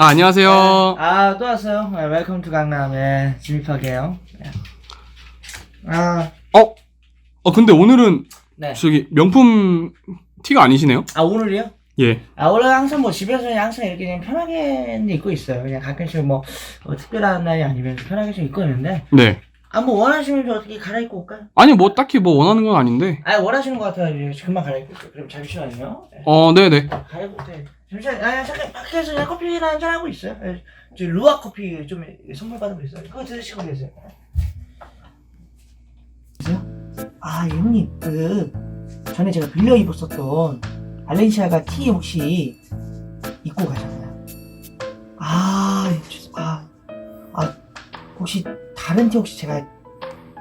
아, 안녕하세요. 아, 또 왔어요. 네, 웰컴 투 강남의 지미파게요. 네. 아, 어? 어, 근데 오늘은 네. 저기 명품 티가 아니시네요? 아, 오늘이요? 예. 아, 원래 항상 뭐 집에서 그냥 항상 이렇게 그냥 편하게 입고 있어요. 그냥 가끔씩 뭐, 어, 특별한 날이 아니면 편하게 좀 입고 있는데, 네. 아, 뭐 원하시면 좀 어떻게 갈아입고 올까요? 아니, 뭐 딱히 뭐 원하는 건 아닌데. 아, 원하시는 것 같아요. 금방 갈아입고 올게요. 그럼 잠시만요. 네. 어, 네네. 갈아입고 올게요. 잠시만, 아, 잠깐, 밖에서 그냥 커피나 한잔 하고 있어요. 네. 저 루아 커피 좀 선물 받은 거 있어요. 그거 드시고 계세요. 아, 형님, 그, 전에 제가 빌려 입었었던 발렌시아가 티 혹시 입고 가셨나요? 아, 죄송- 아, 아, 혹시 다른 티 혹시 제가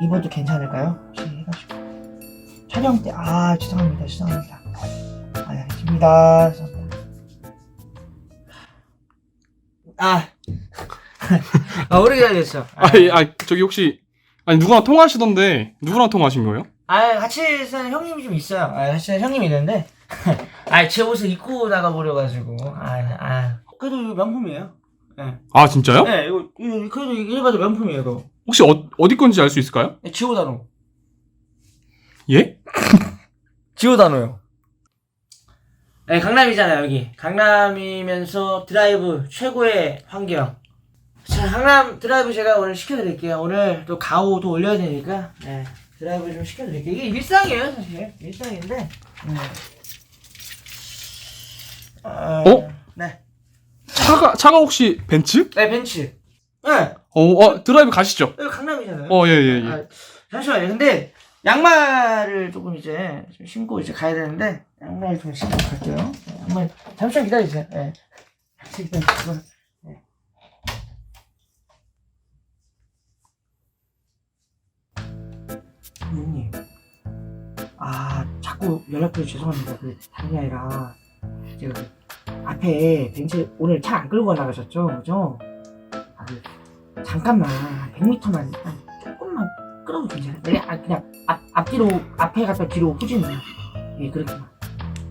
입어도 괜찮을까요? 혹시 해가지고. 촬영 때, 아, 죄송합니다, 죄송합니다. 아, 네, 알겠습니다. 죄송합니다. 아, 아, 오래 기다렸어. 아, 예, 아, 저기 혹시, 아니, 누구랑 통화하시던데, 누구랑 통화하신 거예요? 아, 같이 사는 형님이 좀 있어요. 아, 같이 사는 형님이 있는데, 아, 제 옷을 입고 나가버려가지고, 아, 아. 그래도 이거 명품이에요. 네. 아, 진짜요? 네, 이거, 이거, 그래도 이거 봐도 명품이에요, 이거. 혹시 어, 어디 건지 알 수 있을까요? 네, 지오다노. 예? 지오다노요. 네, 강남이잖아요, 여기. 강남이면서 드라이브 최고의 환경. 자, 강남 드라이브 제가 오늘 시켜드릴게요. 오늘 또 가오도 올려야 되니까, 네, 드라이브 좀 시켜드릴게요. 이게 일상이에요, 사실. 일상인데, 네. 아, 어? 네. 차가, 차가 혹시 벤츠? 네, 벤츠. 네, 어, 어, 드라이브 가시죠. 여기 강남이잖아요. 어, 예, 예, 예. 아, 잠시만요. 근데 양말을 조금 이제 좀 신고 이제 가야 되는데 양말 좀 신고 갈게요. 네, 양말 잠시만 기다리세요. 예. 지금 지금 네. 형님, 아 자꾸 연락드려 죄송합니다. 그게 아니라 제가 그 앞에 벤츠 오늘 차 안 끌고 나가셨죠, 그죠? 아, 그 잠깐만 100m만 한 조금만 끌어도 괜찮아요. 네, 아, 그냥 앞, 앞뒤로 앞에 갔다 뒤로 후진이요. 예, 그렇게만.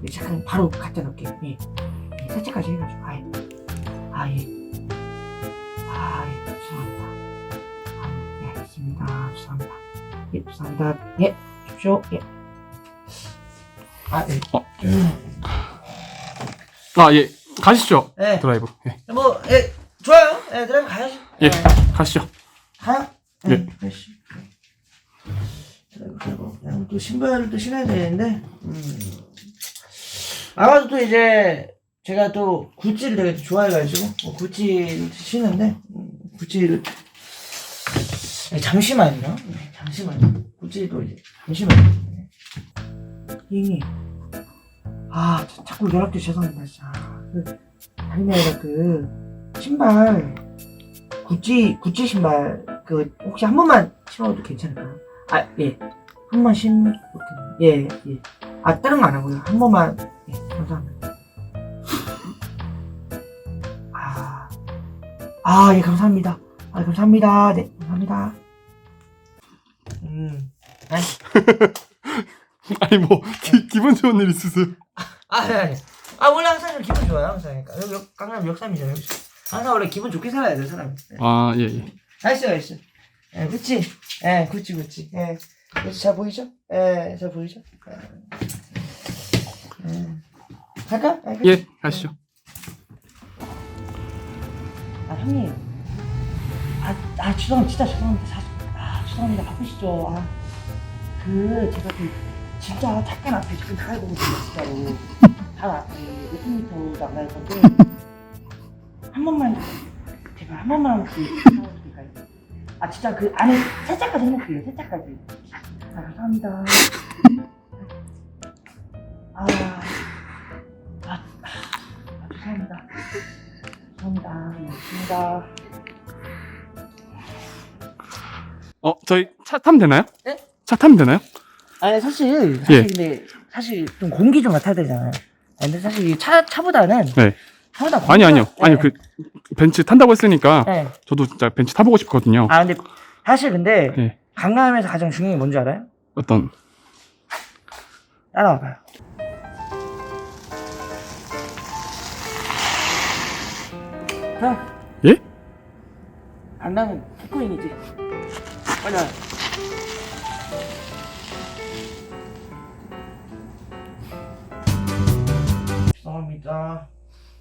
예, 잠깐 바로 갖다 놓을게요. 예, 예 살짝까지 해가지고. 아, 예. 아, 예. 아, 예, 죄송합니다. 아, 예, 알겠습니다. 죄송합니다. 예, 죄송합니다. 예, 주십시오. 예. 아, 예. 어. 음, 아, 예. 가시죠. 예. 드라이브. 예. 뭐, 예, 좋아요. 예, 드라이브 가야죠. 예. 가시죠. 가요? 드라이브 가고. 그냥 또 신발을 또 신어야 되는데, 음. 아마도 또 이제, 제가 또 구찌를 되게 좋아해가지고, 뭐 구찌를 신는데, 음, 구찌를, 네, 잠시만요. 네, 잠시만요. 구찌도 이제, 잠시만요. 네. 형님. 아, 자- 자꾸 연락도 죄송합니다, 진짜. 그, 아니라 그, 신발, 구찌, 구찌 신발, 그, 혹시 한 번만 신어도 괜찮을까요? 아, 예. 한 번만 신고, 예, 예. 아, 다른 거 안 하고요. 한 번만, 예, 감사합니다. 아, 아, 예, 감사합니다. 아, 감사합니다. 네, 감사합니다. 음, 아니, 아니, 뭐, 기, 기분 좋은 일 있으세요? 아, 아니, 아니. 아, 원래 항상 좀 기분 좋아요, 항상. 그러니까. 여기, 역- 강남 역삼이잖아요. 항상 원래 기분 좋게 살아야 돼, 사람이. 네. 아, 예, 예. 알았어, 알았어. 예, 그치? 예, 그치, 그치. 예. 그치, 잘 보이죠? 예, 잘 보이죠? 예. 예. 갈까? 아, 그치? 예, 가시죠. 아, 형님. 아, 아, 죄송합니다. 진짜 죄송합니다. 사실, 아, 죄송합니다. 바쁘시죠? 아, 그, 제가 그, 진짜 잠깐 앞에 지금 나가보고 있어요, 진짜로. 바로 앞에 몇 미터 나갈 건데, 한 번만, 제발 한 번만 그, 해볼까요? 아, 진짜 그 안에 살짝까지 해볼게요, 살짝까지. 아, 감사합니다. 아, 아, 아, 아 죄송합니다. 죄송합니다. 고맙습니다. 어, 저희 차 타면 되나요? 네? 차 타면 되나요? 아니 사실 사실 예. 근데 사실 좀 공기 좀 맡아야 되잖아요. 아니, 근데 사실 이 차 차보다는 네. 차보다 아니, 공기가- 아니요. 아니, 네. 그, 벤츠 탄다고 했으니까, 네. 저도 진짜 벤츠 타보고 싶거든요. 아 근데 사실 근데 네. 강남에서 가장 중요한 게 뭔지 알아요? 어떤, 따라와봐요. 형, 예? 안 나면 포코인이지. 빨리 죄송합니다.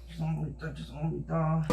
죄송합니다. 죄송합니다.